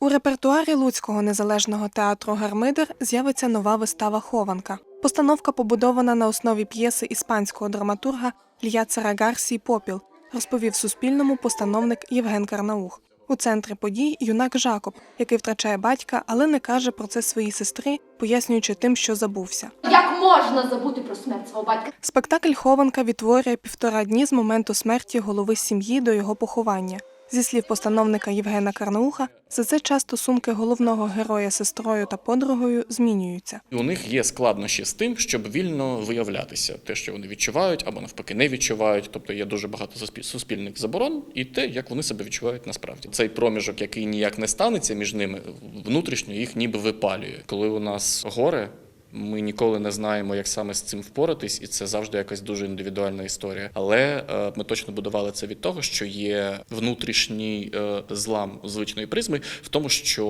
У репертуарі Луцького незалежного театру Гармидер з'явиться нова вистава Хованка. Постановка побудована на основі п'єси іспанського драматурга Льяцера Гарсії Попіл, розповів Суспільному постановник Євген Карнаух. У центрі подій юнак Жакоб, який втрачає батька, але не каже про це своїй сестрі, пояснюючи тим, що забувся. Як можна забути про смерть свого батька? Спектакль Хованка відтворює півтора дні з моменту смерті голови сім'ї до його поховання. Зі слів постановника Євгена Карнауха, за цей час стосунки головного героя сестрою та подругою змінюються. У них є складнощі з тим, щоб вільно виявлятися, те, що вони відчувають, або навпаки не відчувають. Тобто є дуже багато суспіль- суспільних заборон, і те, як вони себе відчувають насправді. Цей проміжок, який ніяк не станеться між ними, внутрішньо їх ніби випалює. Коли у нас горе. Ми ніколи не знаємо, як саме з цим впоратись, і це завжди якась дуже індивідуальна історія. Але е, ми точно будували це від того, що є внутрішній е, злам звичної призми в тому, що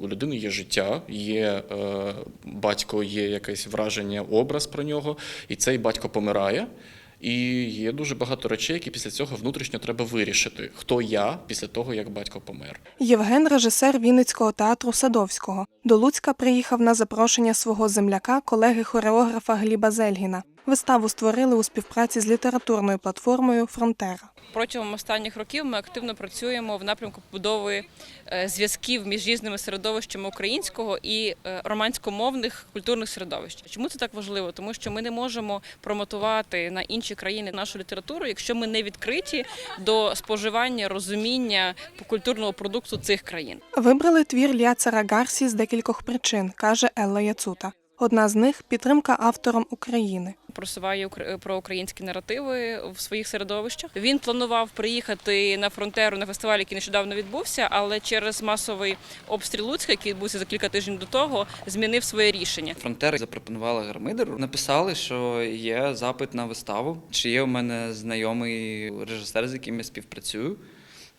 у людини є життя, є е, батько, є якесь враження, образ про нього, і цей батько помирає. І є дуже багато речей, які після цього внутрішньо треба вирішити, хто я після того, як батько помер. Євген режисер Вінницького театру Садовського. До Луцька приїхав на запрошення свого земляка, колеги хореографа Гліба Зельгіна. Виставу створили у співпраці з літературною платформою Фронтера. Протягом останніх років ми активно працюємо в напрямку побудови е, зв'язків між різними середовищами українського і е, романськомовних культурних середовищ. Чому це так важливо? Тому що ми не можемо промотувати на інші країни нашу літературу, якщо ми не відкриті до споживання розуміння культурного продукту цих країн. Вибрали твір Ляцера Гарсі з декількох причин, каже Елла Яцута. Одна з них підтримка авторам України. просуває укр- про українські наративи в своїх середовищах. Він планував приїхати на фронтеру на фестиваль, який нещодавно відбувся, але через масовий обстріл Луцька, який відбувся за кілька тижнів до того, змінив своє рішення. Фронтери запропонували гармидеру. Написали, що є запит на виставу. Чи є у мене знайомий режисер, з яким я співпрацюю.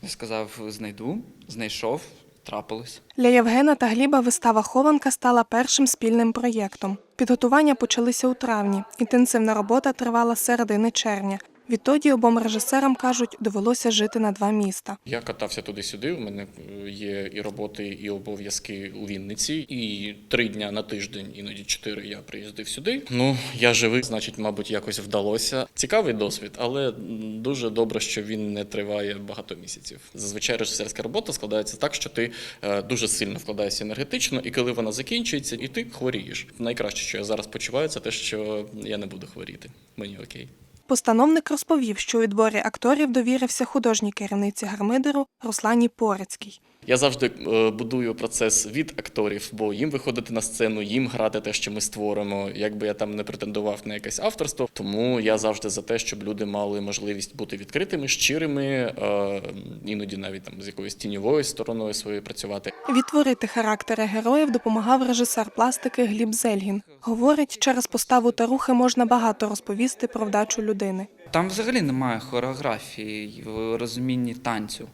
Я сказав, знайду, знайшов, трапилось. Для Євгена та Гліба вистава Хованка стала першим спільним проєктом. Підготування почалися у травні. Інтенсивна робота тривала з середини червня. Відтоді обом режисерам кажуть, довелося жити на два міста. Я катався туди-сюди. У мене е, є і роботи, і обов'язки у Вінниці. І три дня на тиждень, іноді чотири я приїздив сюди. Ну я живий, значить, мабуть, якось вдалося. Цікавий досвід, але дуже добре, що він не триває багато місяців. Зазвичай режисерська робота складається так, що ти е, дуже сильно вкладаєшся енергетично, і коли вона закінчується, і ти хворієш. Найкраще, що я зараз почуваю, це те, що я не буду хворіти. Мені окей. Постановник розповів, що у відборі акторів довірився художній керівниці гармидеру Руслані Порецькій. Я завжди е, будую процес від акторів, бо їм виходити на сцену, їм грати те, що ми створимо. Якби я там не претендував на якесь авторство, тому я завжди за те, щоб люди мали можливість бути відкритими, щирими, е, іноді навіть там з якоюсь тіньовою стороною своєю працювати. Відтворити характери героїв допомагав режисер пластики Гліб Зельгін. Говорить, через поставу та рухи можна багато розповісти про вдачу людини. Там взагалі немає хореографії в розумінні танцю.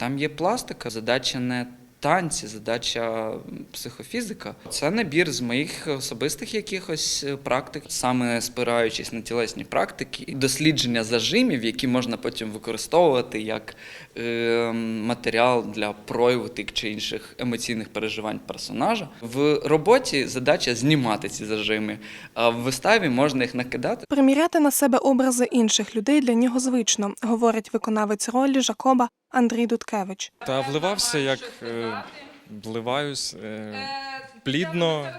Там є пластика, задача не танці, задача психофізика. Це набір з моїх особистих якихось е, практик, саме спираючись на тілесні практики, дослідження зажимів, які можна потім використовувати як е, матеріал для прояву тих чи інших емоційних переживань персонажа. В роботі задача знімати ці зажими, а в виставі можна їх накидати. Приміряти на себе образи інших людей для нього звично, говорить виконавець ролі Жакоба Андрій Дудкевич. Та вливався як е, вливаюсь е, плідно,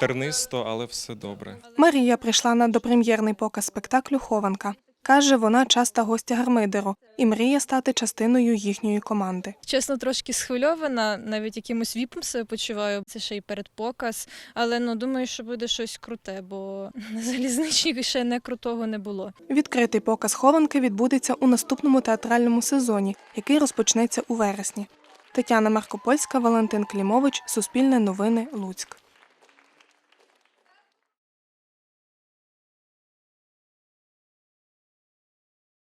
тернисто, але все добре. Марія прийшла на допрем'єрний показ спектаклю Хованка. Каже, вона часта гостя гармидеру і мріє стати частиною їхньої команди. Чесно, трошки схвильована, навіть якимось віпом себе почуваю. Це ще й передпоказ. Але ну думаю, що буде щось круте, бо на залізничній ще не крутого не було. Відкритий показ Хованки відбудеться у наступному театральному сезоні, який розпочнеться у вересні. Тетяна Маркопольська, Валентин Клімович, Суспільне новини, Луцьк.